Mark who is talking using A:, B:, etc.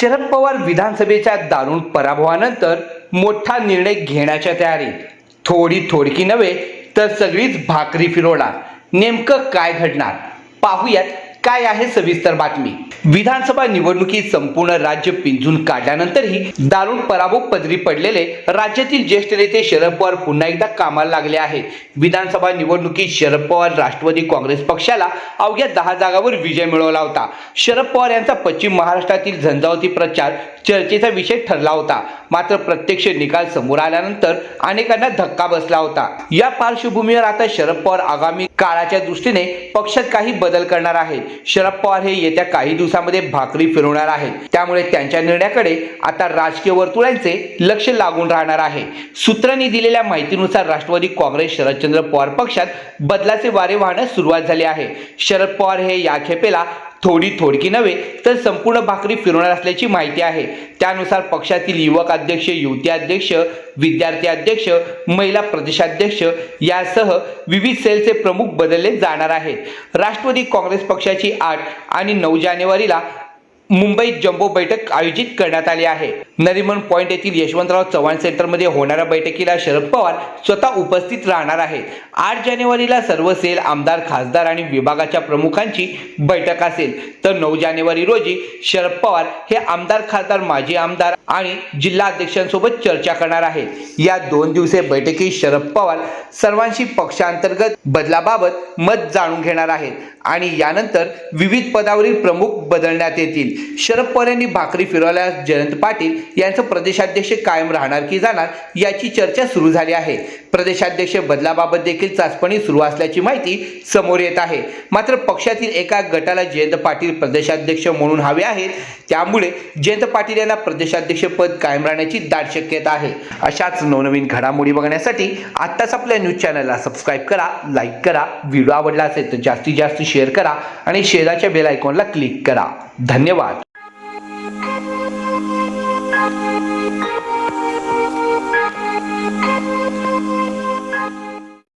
A: शरद पवार विधानसभेच्या दारुण पराभवानंतर मोठा निर्णय घेण्याच्या तयारीत. थोडी थोडकी नव्हे तर सगळीच भाकरी फिरवणार. नेमकं काय घडणार? पाहूयात काय आहे सविस्तर बातमी? विधानसभा निवडणुकीत संपूर्ण राज्य पिंजून काढल्यानंतरही दारुण पराभव पदरी पडलेले राज्यातील ज्येष्ठ नेते शरद पवार पुन्हा एकदा कामाला लागले आहेत. विधानसभा निवडणुकीत शरद पवार राष्ट्रवादी काँग्रेस पक्षाला अवघ्या दहा जागावर विजय मिळवला होता. शरद पवार यांचा पश्चिम महाराष्ट्रातील झंझावती प्रचार चर्चेचा विषय ठरला होता. मात्र प्रत्यक्ष निकाल समोर आल्यानंतर अनेकांना धक्का बसला होता. या पार्श्वभूमीवर आता शरद पवार आगामी काळाच्या दृष्टीने पक्षात काही बदल करणार आहेत. शरद पवार हे येत्या काही दिवसामध्ये भाकरी फिरवणार आहेत. त्यामुळे त्यांच्या निर्णयाकडे आता राजकीय वर्तुळांचे लक्ष लागून राहणार आहे. सूत्रांनी दिलेल्या माहितीनुसार राष्ट्रवादी काँग्रेस शरदचंद्र पवार पक्षात बदलाचे वारे वाहण्यास सुरुवात झाली आहे. शरद पवार हे या खेपेला थोडी थोडकी नव्हे तर संपूर्ण भाकरी फिरवणार असल्याची माहिती आहे. त्यानुसार पक्षातील युवक अध्यक्ष युवती अध्यक्ष विद्यार्थी अध्यक्ष महिला प्रदेशाध्यक्ष यासह विविध सेलचे प्रमुख बदलले जाणार आहेत. राष्ट्रवादी काँग्रेस पक्षाची आठ आणि नऊ जानेवारीला मुंबईत जम्बो बैठक आयोजित करण्यात आली आहे. नरिमन पॉइंट येथील यशवंतराव चव्हाण सेंटरमध्ये होणाऱ्या बैठकीला शरद पवार स्वतः उपस्थित राहणार आहेत. आठ जानेवारीला सर्व सेल आमदार खासदार आणि विभागाच्या प्रमुखांची बैठक असेल. तर नऊ जानेवारी रोजी शरद पवार हे आमदार खासदार माजी आमदार आणि जिल्हा अध्यक्षांसोबत चर्चा करणार आहेत. या दोन दिवसीय बैठकीत शरद पवार सर्वांशी पक्षांतर्गत बदलाबाबत मत जाणून घेणार आहेत आणि यानंतर विविध पदावरील प्रमुख बदलण्यात येतील. शरद पवार यांनी भाकरी फिरवल्यास जयंत पाटील यांचं प्रदेशाध्यक्ष कायम राहणार की जाणार याची चर्चा सुरू झाली आहे. प्रदेशाध्यक्ष बदलाबाबत देखील चाचपणी सुरू असल्याची माहिती समोर येत आहे. मात्र पक्षातील एका गटाला जयंत पाटील प्रदेशाध्यक्ष म्हणून हवे आहेत त्यामुळे जयंत पाटील यांना प्रदेशाध्यक्ष पद कायम राहण्याची दाट शक्यता आहे. अशाच नवनवीन घडामोडी बघण्यासाठी आत्ताच आपल्या न्यूज चॅनलला सबस्क्राईब करा लाईक करा व्हिडिओ आवडला असेल तर जास्तीत जास्त शेअर करा आणि शेजारच्या बेल आयकॉनला क्लिक करा. धन्यवाद.
B: Música